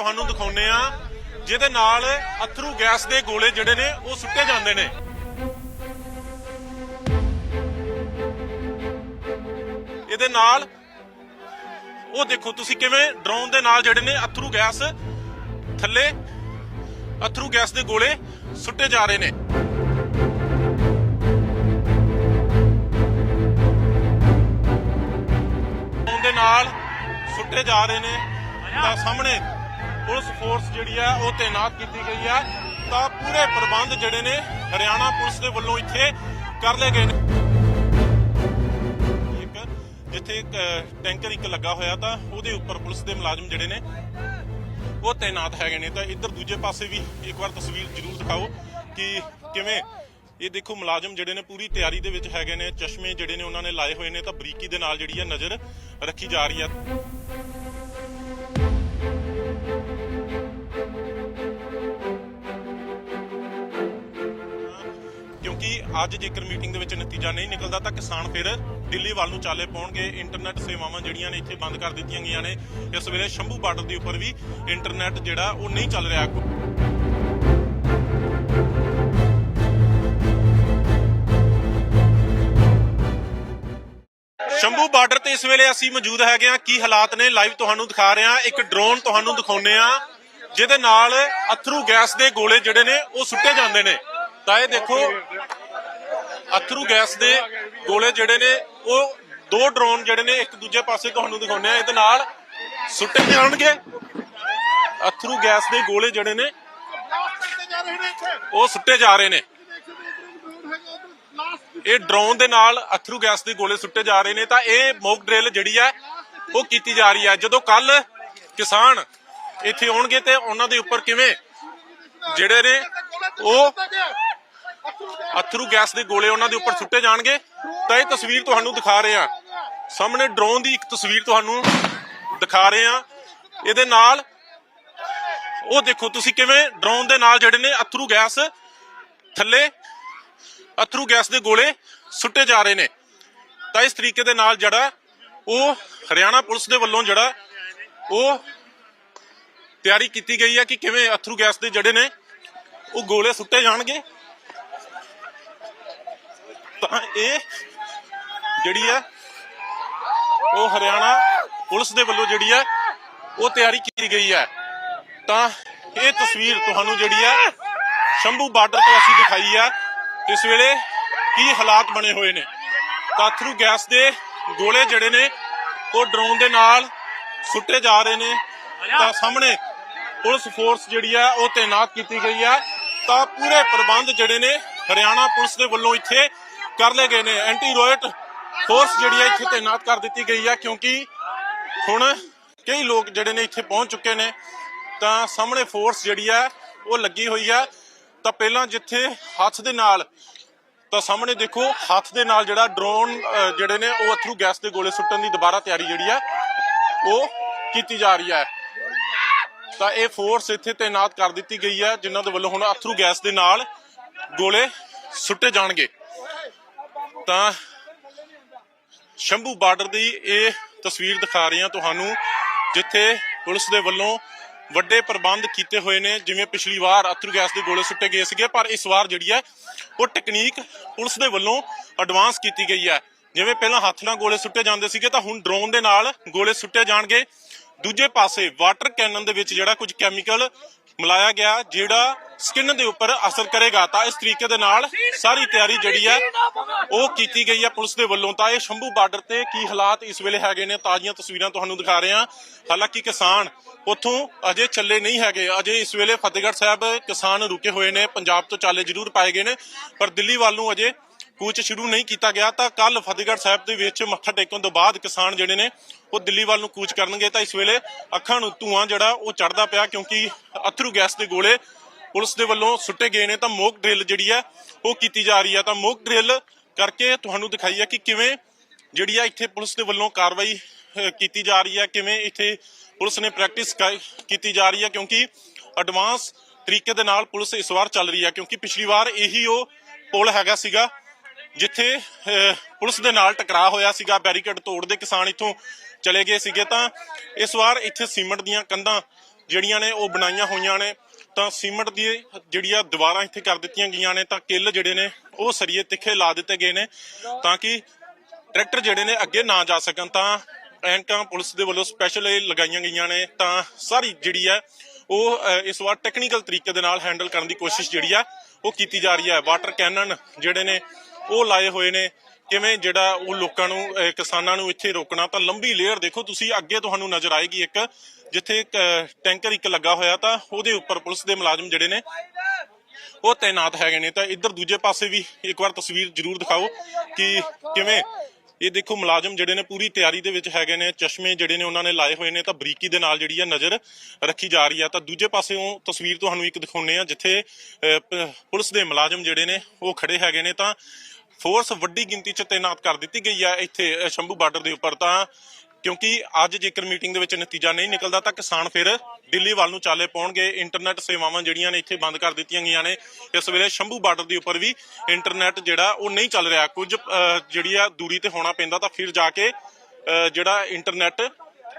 ਤੁਹਾਨੂੰ ਦਿਖਾਉਨੇ ਆ ਜਿਹਦੇ ਨਾਲ ਅਥਰੂ ਗੈਸ ਦੇ ਗੋਲੇ ਜਿਹੜੇ ਨੇ, ਉਹ ਸੁੱਟੇ ਜਾਂਦੇ ਨੇ। ਇਹਦੇ ਨਾਲ, ਉਹ ਦੇਖੋ ਤੁਸੀਂ ਕਿਵੇਂ ਡਰੋਨ ਦੇ ਨਾਲ ਜਿਹੜੇ ਨੇ ਅਥਰੂ ਗੈਸ ਥੱਲੇ, ਅਥਰੂ ਗੈਸ ਦੇ ਗੋਲੇ ਸੁੱਟੇ ਜਾ ਰਹੇ ਨੇ। ਦੇ ਨਾਲ ਸੁੱਟੇ ਜਾ ਰਹੇ ਨੇ ਤਾਂ ਸਾਹਮਣੇ ਪੁਲਿਸ ਫੋਰਸ ਜਿਹੜੀ ਆ ਉਹ ਤਾਇਨਾਤ ਕੀਤੀ ਗਈ ਆ ਤਾਂ ਪੂਰੇ ਪ੍ਰਬੰਧ ਜਿਹੜੇ ਨੇ ਹਰਿਆਣਾ ਪੁਲਿਸ ਦੇ ਵੱਲੋਂ ਇੱਥੇ ਕਰ ਲਏ ਗਏ ਨੇ। ਇੱਕ, ਜਿੱਥੇ ਟੈਂਕਰ ਇੱਕ ਲੱਗਾ ਹੋਇਆ ਤਾਂ ਉਹਦੇ ਉੱਪਰ ਪੁਲਿਸ ਦੇ ਮੁਲਾਜ਼ਮ ਜਿਹੜੇ ਨੇ, ਉਹ ਤੈਨਾਤ ਹੈਗੇ ਨੇ। ਤਾਂ ਇੱਧਰ ਦੂਜੇ ਪਾਸੇ ਵੀ ਇੱਕ ਵਾਰ ਤਸਵੀਰ ਜ਼ਰੂਰ ਦਿਖਾਓ ਕਿ ਕਿਵੇਂ ਇਹ ਦੇਖੋ ਮੁਲਾਜ਼ਮ ਜਿਹੜੇ ਨੇ ਪੂਰੀ ਤਿਆਰੀ ਦੇ ਵਿੱਚ ਹੈਗੇ ਨੇ। ਚਸ਼ਮੇ ਜਿਹੜੇ ਨੇ ਉਹਨਾਂ ਨੇ ਲਾਏ ਹੋਏ ਨੇ ਤਾਂ ਬਰੀਕੀ ਦੇ ਨਾਲ ਜਿਹੜੀ ਹੈ ਨਜ਼ਰ ਰੱਖੀ ਜਾ ਰਹੀ ਹੈ। ਅੱਜ ਜੇਕਰ ਮੀਟਿੰਗ ਦੇ ਵਿੱਚ ਨਤੀਜਾ ਨਹੀਂ ਨਿਕਲਦਾ ਤਾਂ ਕਿਸਾਨ ਫਿਰ ਦਿੱਲੀ ਵੱਲ ਨੂੰ ਚਾਲੇ ਪਾਉਣਗੇ। ਇੰਟਰਨੈਟ ਸੇਵਾਵਾਂ ਜਿਹੜੀਆਂ ਨੇ ਇੱਥੇ ਬੰਦ ਕਰ ਦਿੱਤੀਆਂ ਗਈਆਂ ਨੇ। ਇਸ ਵੇਲੇ ਸ਼ੰਭੂ ਬਾਰਡਰ ਦੇ ਉੱਪਰ ਵੀ ਇੰਟਰਨੈਟ ਜਿਹੜਾ ਉਹ ਨਹੀਂ ਚੱਲ ਰਿਹਾ। ਸ਼ੰਭੂ ਬਾਰਡਰ ਤੇ ਇਸ ਵੇਲੇ ਅਸੀਂ ਮੌਜੂਦ ਹੈਗੇ ਆ ਕੀ ਹਾਲਾਤ ਨੇ? ਲਾਈਵ ਤੁਹਾਨੂੰ ਦਿਖਾ ਰਹੇ ਆ ਇੱਕ ਡਰੋਨ ਤੁਹਾਨੂੰ ਦਿਖਾਉਨੇ ਆ ਜਿਹਦੇ ਨਾਲ ਅਥਰੂ ਗੈਸ ਦੇ ਗੋਲੇ ਜਿਹੜੇ ਨੇ ਉਹ ਸੁੱਟੇ ਜਾਂਦੇ ਨੇ। ਤਾਂ ਇਹ ਦੇਖੋ ਅਥਰੂ ਗੈਸ ਦੇ ਗੋਲੇ ਜਿਹੜੇ ਨੇ, ਉਹ ਦੋ ਡਰੋਨ ਜਿਹੜੇ ਨੇ, ਇੱਕ ਦੂਜੇ ਪਾਸੇ ਤੁਹਾਨੂੰ ਦਿਖਾਉਨੇ ਆ ਇਹਦੇ ਨਾਲ ਸੁੱਟੇ ਜਾਣਗੇ ਅਥਰੂ ਗੈਸ ਦੇ ਗੋਲੇ ਜਿਹੜੇ ਨੇ, ਉਹ ਸੁੱਟੇ ਜਾ ਰਹੇ ਨੇ। ਇਹ ਡਰੋਨ ਦੇ ਨਾਲ ਅਥਰੂ ਗੈਸ ਦੇ ਗੋਲੇ ਸੁੱਟੇ ਜਾ ਰਹੇ ਨੇ। ਤਾਂ ਇਹ ਮੌਕ ਡਰਿਲ ਜਿਹੜੀ ਹੈ, ਉਹ ਕੀਤੀ ਜਾ ਰਹੀ ਹੈ। ਜਦੋਂ ਕੱਲ ਕਿਸਾਨ ਇੱਥੇ ਆਉਣਗੇ ਤੇ ਉਹਨਾਂ ਦੇ ਉੱਪਰ ਕਿਵੇਂ ਜਿਹੜੇ ਨੇ, ਉਹ ਅਥਰੂ ਗੈਸ ਦੇ ਗੋਲੇ ਉਹਨਾਂ ਦੇ ਉੱਪਰ ਸੁੱਟੇ ਜਾਣਗੇ। ਤਾਂ ਇਹ ਤਸਵੀਰ ਤੁਹਾਨੂੰ ਦਿਖਾ ਰਹੇ ਆ ਸਾਹਮਣੇ ਡਰੋਨ ਦੀ ਇੱਕ ਤਸਵੀਰ ਤੁਹਾਨੂੰ ਦਿਖਾ ਰਹੇ ਆ ਇਹਦੇ ਨਾਲ ਉਹ ਦੇਖੋ ਤੁਸੀਂ ਕਿਵੇਂ ਡਰੋਨ ਦੇ ਨਾਲ ਜਿਹੜੇ ਨੇ ਅਥਰੂ ਗੈਸ ਥੱਲੇ ਅਥਰੂ ਗੈਸ ਦੇ ਗੋਲੇ ਸੁੱਟੇ ਜਾ ਰਹੇ ਨੇ। ਤਾਂ ਇਸ ਤਰੀਕੇ ਦੇ ਨਾਲ ਜਿਹੜਾ ਉਹ ਹਰਿਆਣਾ ਪੁਲਿਸ ਦੇ ਵੱਲੋਂ ਜਿਹੜਾ ਉਹ ਤਿਆਰੀ ਕੀਤੀ ਗਈ ਹੈ ਕਿ ਕਿਵੇਂ ਅਥਰੂ ਗੈਸ ਦੇ ਜਿਹੜੇ ਨੇ ਉਹ ਗੋਲੇ ਸੁੱਟੇ ਜਾਣਗੇ। ਤਾਂ ਇਹ ਜਿਹੜੀ ਹੈ ਉਹ ਹਰਿਆਣਾ ਪੁਲਿਸ ਦੇ ਵੱਲੋਂ ਜਿਹੜੀ ਹੈ ਉਹ ਤਿਆਰੀ ਕੀਤੀ ਗਈ ਹੈ ਤਾਂ ਇਹ ਤਸਵੀਰ ਤੁਹਾਨੂੰ ਜਿਹੜੀ ਹੈ ਸ਼ੰਭੂ ਬਾਰਡਰ ਤੋਂ ਅਸੀਂ ਦਿਖਾਈ ਹੈ ਇਸ ਵੇਲੇ ਕੀ ਹਾਲਾਤ ਬਣੇ ਹੋਏ ਨੇ? ਤਾਂ ਥਰੂ ਗੈਸ ਦੇ ਗੋਲੇ ਜਿਹੜੇ ਨੇ, ਉਹ ਡਰੋਨ ਦੇ ਨਾਲ ਸੁੱਟੇ ਜਾ ਰਹੇ ਨੇ। ਤਾਂ ਸਾਹਮਣੇ ਪੁਲਿਸ ਫੋਰਸ ਜਿਹੜੀ ਆ, ਉਹ ਤਾਇਨਾਤ ਕੀਤੀ ਗਈ ਆ। ਤਾਂ ਪੂਰੇ ਪ੍ਰਬੰਧ ਜਿਹੜੇ ਨੇ, ਹਰਿਆਣਾ ਪੁਲਿਸ ਦੇ ਵੱਲੋਂ ਇੱਥੇ ਕਰ ਲਏ ਗਏ ਨੇ। ਐਂਟੀ ਰੋਇਟ ਫੋਰਸ ਜਿਹੜੀ ਹੈ ਇੱਥੇ ਤਾਇਨਾਤ ਕਰ ਦਿੱਤੀ ਗਈ ਹੈ ਕਿਉਂਕਿ ਹੁਣ ਕਈ ਲੋਕ ਜਿਹੜੇ ਨੇ ਇੱਥੇ ਪਹੁੰਚ ਚੁੱਕੇ ਨੇ। ਤਾਂ ਸਾਹਮਣੇ ਫੋਰਸ ਜਿਹੜੀ ਹੈ ਉਹ ਲੱਗੀ ਹੋਈ ਹੈ। ਤਾਂ ਪਹਿਲਾਂ ਜਿੱਥੇ ਹੱਥ ਦੇ ਨਾਲ, ਤਾਂ ਸਾਹਮਣੇ ਦੇਖੋ, ਹੱਥ ਦੇ ਨਾਲ ਜਿਹੜਾ ਡਰੋਨ ਜਿਹੜੇ ਨੇ ਉਹ ਅਥਰੂ ਗੈਸ ਦੇ ਗੋਲੇ ਸੁੱਟਣ ਦੀ ਦੁਬਾਰਾ ਤਿਆਰੀ ਜਿਹੜੀ ਹੈ, ਉਹ ਕੀਤੀ ਜਾ ਰਹੀ ਹੈ। ਤਾਂ ਇਹ ਫੋਰਸ ਇੱਥੇ ਤਾਇਨਾਤ ਕਰ ਦਿੱਤੀ ਗਈ ਹੈ, ਜਿਨ੍ਹਾਂ ਦੇ ਵੱਲੋਂ ਹੁਣ ਅਥਰੂ ਗੈਸ ਦੇ ਨਾਲ ਗੋਲੇ ਸੁੱਟੇ ਜਾਣਗੇ। ਤਾਂ ਸ਼ੰਭੂ ਬਾਰਡਰ ਦੀ ਇਹ ਤਸਵੀਰ ਦਿਖਾ ਰਹੇ ਹਾਂ ਤੁਹਾਨੂੰ, ਜਿੱਥੇ ਪੁਲਿਸ ਦੇ ਵੱਲੋਂ ਵੱਡੇ ਪ੍ਰਬੰਧ ਕੀਤੇ ਹੋਏ ਨੇ, ਜਿਵੇਂ ਪਿਛਲੀ ਵਾਰ ਅਥਰੂ ਗੈਸ ਦੇ ਗੋਲੇ ਸੁੱਟੇ ਗਏ ਸੀਗੇ, ਪਰ ਇਸ ਵਾਰ ਜਿਹੜੀ ਹੈ ਉਹ ਟੈਕਨੀਕ ਪੁਲਿਸ ਦੇ ਵੱਲੋਂ ਐਡਵਾਂਸ ਕੀਤੀ ਗਈ ਹੈ। ਜਿਵੇਂ ਪਹਿਲਾਂ ਹੱਥ ਨਾਲ ਗੋਲੇ ਸੁੱਟੇ ਜਾਂਦੇ ਸੀਗੇ, ਤਾਂ ਹੁਣ ਡਰੋਨ ਦੇ ਨਾਲ ਗੋਲੇ ਸੁੱਟੇ ਜਾਣਗੇ। ਦੂਜੇ ਪਾਸੇ ਵਾਟਰ ਕੈਨਨ ਦੇ ਵਿੱਚ ਜਿਹੜਾ ਕੁਝ ਕੈਮੀਕਲ ਮਿਲਾਇਆ ਗਿਆ, ਜਿਹੜਾ ਸਕਿਨ ਦੇ ਉੱਪਰ ਅਸਰ ਕਰੇਗਾ। ਤਾਂ ਇਸ ਤਰੀਕੇ ਦੇ ਨਾਲ ਸਾਰੀ ਤਿਆਰੀ ਜਿਹੜੀ ਹੈ, ਉਹ ਕੀਤੀ ਗਈ ਹੈ ਪੁਲਿਸ ਦੇ ਵੱਲੋਂ। ਤਾਂ ਇਹ ਸ਼ੰਭੂ ਬਾਰਡਰ ਤੇ ਕੀ ਹਾਲਾਤ ਇਸ ਵੇਲੇ ਹੈਗੇ ਨੇ, ਤਾਜ਼ੀਆਂ ਤਸਵੀਰਾਂ ਤੁਹਾਨੂੰ ਦਿਖਾ ਰਹੇ ਹਾਂ। ਹਾਲਾਂਕਿ ਕਿਸਾਨ ਉੱਥੋਂ ਅਜੇ ਚੱਲੇ ਨਹੀਂ ਹੈਗੇ। ਅਜੇ ਇਸ ਵੇਲੇ ਫਤਿਹਗੜ੍ਹ ਸਾਹਿਬ ਕਿਸਾਨ ਰੁਕੇ ਹੋਏ ਨੇ। ਪੰਜਾਬ ਤੋਂ ਚਾਲੇ ਜ਼ਰੂਰ ਪਾਏ ਗਏ ਨੇ। ਪਰ ਦਿੱਲੀ ਵੱਲ ਨੂੰ ਅਜੇ ਕੂਚ ਸ਼ੁਰੂ ਨਹੀਂ ਕੀਤਾ ਗਿਆ, ਤਾਂ ਕੱਲ ਫਤਿਹਗੜ੍ਹ ਸਾਹਿਬ ਦੇ ਵਿੱਚ ਮੱਥਾ ਟੇਕਣ ਤੋਂ ਬਾਅਦ ਕਿਸਾਨ ਜਿਹੜੇ ਨੇ, ਉਹ ਦਿੱਲੀ ਵੱਲ ਨੂੰ ਕੂਚ ਕਰਨਗੇ। ਤਾਂ ਇਸ ਵੇਲੇ ਅੱਖਾਂ ਨੂੰ ਧੂਆਂ ਜਿਹੜਾ, ਉਹ ਚੜਦਾ ਪਿਆ ਕਿਉਂਕਿ ਅਥਰੂ ਗੈਸ ਦੇ ਗੋਲੇ ਪੁਲਿਸ ਦੇ ਵੱਲੋਂ ਸੁੱਟੇ ਗਏ ਨੇ। ਤਾਂ ਮੋਕ ਡਰਿਲ ਜਿਹੜੀ ਹੈ, ਉਹ ਕੀਤੀ ਜਾ ਰਹੀ ਹੈ। ਤਾਂ ਮੋਕ ਡਰਿਲ ਕਰਕੇ ਤੁਹਾਨੂੰ ਦਿਖਾਈ ਹੈ ਕਿ ਕਿਵੇਂ ਜਿਹੜੀ ਆ ਇੱਥੇ ਪੁਲਿਸ ਦੇ ਵੱਲੋਂ ਕਾਰਵਾਈ ਕੀਤੀ ਜਾ ਰਹੀ ਹੈ, ਕਿਵੇਂ ਇੱਥੇ ਪੁਲਿਸ ਨੇ ਪ੍ਰੈਕਟਿਸ ਕੀਤੀ ਜਾ ਰਹੀ ਹੈ, ਕਿਉਂਕਿ ਐਡਵਾਂਸ ਤਰੀਕੇ ਦੇ ਨਾਲ ਪੁਲਿਸ ਇਸ ਵਾਰ ਚੱਲ ਰਹੀ ਹੈ। ਕਿਉਂਕਿ ਪਿਛਲੀ ਵਾਰ ਇਹੀ ਉਹ ਪੁਲ ਹੈਗਾ ਸੀਗਾ ਜਿੱਥੇ ਪੁਲਿਸ ਦੇ ਨਾਲ ਟਕਰਾਅ ਹੋਇਆ ਸੀਗਾ, ਬੈਰੀਕੇਡ ਤੋੜਦੇ ਕਿਸਾਨ ਇੱਥੋਂ ਚਲੇ ਗਏ ਸੀਗੇ, ਤਾਂ ਇਸ ਵਾਰ ਇੱਥੇ ਸੀਮੈਂਟ ਦੀਆਂ ਕੰਧਾਂ ਜਿਹੜੀਆਂ ਨੇ, ਉਹ ਬਣਾਈਆਂ ਹੋਈਆਂ ਨੇ। ਤਾਂ ਸੀਮਟ ਦੀ ਜਿਹੜੀਆਂ ਦੀਵਾਰਾਂ ਇੱਥੇ ਕਰ ਦਿੱਤੀਆਂ ਗਈਆਂ ਨੇ, ਤਾਂ ਕਿੱਲ ਜਿਹੜੇ ਨੇ, ਉਹ ਸਰੀਏ ਤਿੱਖੇ ਲਾ ਦਿੱਤੇ ਗਏ ਨੇ, ਤਾਂ ਕਿ ਟਰੈਕਟਰ ਜਿਹੜੇ ਨੇ, ਅੱਗੇ ਨਾ ਜਾ ਸਕਣ। ਤਾਂ ਐਨਕਾਂ ਪੁਲਿਸ ਦੇ ਵੱਲੋਂ ਸਪੈਸ਼ਲ ਇਹ ਲਗਾਈਆਂ ਗਈਆਂ ਨੇ, ਤਾਂ ਸਾਰੀ ਜਿਹੜੀ ਹੈ, ਉਹ ਇਸ ਵਾਰ ਟੈਕਨੀਕਲ ਤਰੀਕੇ ਦੇ ਨਾਲ ਹੈਂਡਲ ਕਰਨ ਦੀ ਕੋਸ਼ਿਸ਼ ਜਿਹੜੀ ਆ, ਉਹ ਕੀਤੀ ਜਾ ਰਹੀ ਹੈ। ਵਾਟਰ ਕੈਨਨ ਜਿਹੜੇ ਨੇ ਉਹ ਲਾਏ ਹੋਏ ਨੇ। ਕਿਵੇਂ ਜਿਹੜਾ ਉਹ ਲੋਕਾਂ ਨੂੰ ਕਿਸਾਨਾਂ ਨੂੰ ਇੱਥੇ ਰੋਕਣਾ ਤਾਂ ਲੰਬੀ ਲੇਅਰ ਦੇਖੋ ਤੁਸੀਂ ਅੱਗੇ ਤੁਹਾਨੂੰ ਨਜ਼ਰ ਆਏਗੀ ਇੱਕ ਜਿੱਥੇ ਟੈਂਕਰ ਇੱਕ ਲੱਗਾ ਹੋਇਆ ਤਾਂ ਉਹਦੇ ਉੱਪਰ ਪੁਲਿਸ ਦੇ ਮੁਲਾਜ਼ਮ ਜਿਹੜੇ ਨੇ ਉਹ ਤਾਇਨਾਤ ਹੈਗੇ ਨੇ। ਤਾਂ ਇੱਧਰ ਦੂਜੇ ਪਾਸੇ ਵੀ ਇੱਕ ਵਾਰ ਤਸਵੀਰ ਜ਼ਰੂਰ ਦਿਖਾਓ ਕਿ ਕਿਵੇਂ ਇਹ ਦੇਖੋ ਮੁਲਾਜ਼ਮ ਜਿਹੜੇ ਨੇ ਪੂਰੀ ਤਿਆਰੀ ਦੇ ਵਿੱਚ ਹੈਗੇ ਨੇ ਚਸ਼ਮੇ ਜਿਹੜੇ ਨੇ ਉਹਨਾਂ ਨੇ ਲਾਏ ਹੋਏ ਨੇ ਤਾਂ ਬਰੀਕੀ ਦੇ ਨਾਲ ਜਿਹੜੀ ਆ ਨਜ਼ਰ ਰੱਖੀ ਜਾ ਰਹੀ ਆ। ਤਾਂ ਦੂਜੇ ਪਾਸਿਓਂ ਤਸਵੀਰ ਤੁਹਾਨੂੰ ਇੱਕ ਦਿਖਾਉਨੇ ਆ ਜਿੱਥੇ ਅਹ, ਪੁਲਿਸ ਦੇ ਮੁਲਾਜ਼ਮ ਜਿਹੜੇ ਨੇ ਉਹ ਖੜੇ ਹੈਗੇ ਨੇ। ਤਾਂ ਫੋਰਸ ਵੱਡੀ ਗਿਣਤੀ 'ਚ ਤਾਇਨਾਤ ਕਰ ਦਿੱਤੀ ਗਈ ਹੈ ਇੱਥੇ ਸ਼ੰਭੂ ਬਾਰਡਰ ਦੇ ਉੱਪਰ ਤਾਂ ਕਿਉਂਕਿ ਅੱਜ ਜੇਕਰ ਮੀਟਿੰਗ ਦੇ ਵਿੱਚ ਨਤੀਜਾ ਨਹੀਂ ਨਿਕਲਦਾ ਤਾਂ ਕਿਸਾਨ ਫਿਰ ਦਿੱਲੀ ਵੱਲ ਨੂੰ ਚਾਲੇ ਪਾਉਣਗੇ। ਇੰਟਰਨੈਟ ਸੇਵਾਵਾਂ ਜਿਹੜੀਆਂ ਨੇ ਇੱਥੇ ਬੰਦ ਕਰ ਦਿੱਤੀਆਂ ਗਈਆਂ ਨੇ। ਇਸ ਵੇਲੇ ਸ਼ੰਭੂ ਬਾਰਡਰ ਦੇ ਉੱਪਰ ਵੀ ਇੰਟਰਨੈਟ ਜਿਹੜਾ ਉਹ ਨਹੀਂ ਚੱਲ ਰਿਹਾ। ਕੁਝ ਜਿਹੜੀ ਆ ਦੂਰੀ ਤੇ ਹੋਣਾ ਪੈਂਦਾ ਤਾਂ ਫਿਰ ਜਾ ਕੇ ਅਹ, ਜਿਹੜਾ ਇੰਟਰਨੈਟ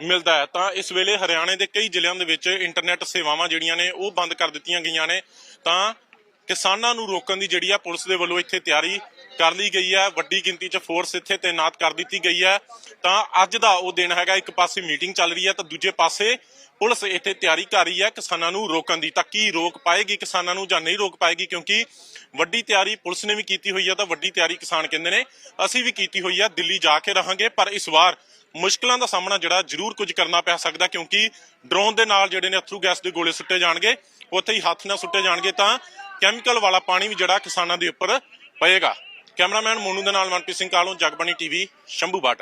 ਮਿਲਦਾ ਹੈ। ਤਾਂ ਇਸ ਵੇਲੇ ਹਰਿਆਣੇ ਦੇ ਕਈ ਜ਼ਿਲ੍ਹਿਆਂ ਦੇ ਵਿੱਚ ਇੰਟਰਨੈਟ ਸੇਵਾਵਾਂ ਜਿਹੜੀਆਂ ਨੇ ਉਹ ਬੰਦ ਕਰ ਦਿੱਤੀਆਂ ਗਈਆਂ ਨੇ। ਤਾਂ ਕਿਸਾਨਾਂ ਨੂੰ ਰੋਕਣ ਦੀ ਜਿਹੜੀ ਆ ਪੁਲਿਸ ਦੇ ਵੱਲੋਂ ਇੱਥੇ ਤਿਆਰੀ ਕਰ ਲਈ ਗਈ ਹੈ, ਵੱਡੀ ਗਿਣਤੀ 'ਚ ਫੋਰਸ ਇੱਥੇ ਤਾਇਨਾਤ ਕਰ ਦਿੱਤੀ ਗਈ ਹੈ। ਤਾਂ ਅੱਜ ਦਾ ਉਹ ਦਿਨ ਹੈਗਾ, ਇੱਕ ਪਾਸੇ ਮੀਟਿੰਗ ਚੱਲ ਰਹੀ ਹੈ ਤਾਂ ਦੂਜੇ ਪਾਸੇ ਪੁਲਿਸ ਇੱਥੇ ਤਿਆਰੀ ਕਰ ਰਹੀ ਹੈ ਕਿਸਾਨਾਂ ਨੂੰ ਰੋਕਣ ਦੀ। ਤਾਂ ਕੀ ਰੋਕ ਪਾਏਗੀ ਕਿਸਾਨਾਂ ਨੂੰ ਜਾਂ ਨਹੀਂ ਰੋਕ ਪਾਏਗੀ? ਕਿਉਂਕਿ ਵੱਡੀ ਤਿਆਰੀ ਪੁਲਿਸ ਨੇ ਵੀ ਕੀਤੀ ਹੋਈ ਹੈ ਤਾਂ ਵੱਡੀ ਤਿਆਰੀ ਕਿਸਾਨ ਕਹਿੰਦੇ ਨੇ, ਅਸੀਂ ਵੀ ਕੀਤੀ ਹੋਈ ਹੈ, ਦਿੱਲੀ ਜਾ ਕੇ ਰਹਾਂਗੇ। ਪਰ ਇਸ ਵਾਰ ਮੁਸ਼ਕਲਾਂ ਦਾ ਸਾਹਮਣਾ ਜਿਹੜਾ ਜ਼ਰੂਰ ਕੁਝ ਕਰਨਾ ਪੈ ਸਕਦਾ, ਕਿਉਂਕਿ ਡਰੋਨ ਦੇ ਨਾਲ ਜਿਹੜੇ ਨੇ ਅਥਰੂ ਗੈਸ ਦੇ ਗੋਲੇ ਸੁੱਟੇ ਜਾਣਗੇ, ਉੱਥੇ ਹੀ ਹੱਥ ਨਾਲ ਸੁੱਟੇ ਜਾਣਗੇ ਤਾਂ ਕੈਮੀਕਲ ਵਾਲਾ ਪਾਣੀ ਵੀ ਜਿਹੜਾ ਕਿਸਾਨਾਂ ਦੇ ਉੱਪਰ ਪਏਗਾ। ਕੈਮਰਾਮੈਨ ਮੋਨੂ ਦੇ ਨਾਲ ਮਨਪ੍ਰੀਤ ਸਿੰਘ ਕਾਲੋਂ ਜਗਬਾਣੀ ਟੀਵੀ ਸ਼ੰਭੂ ਬਾਟ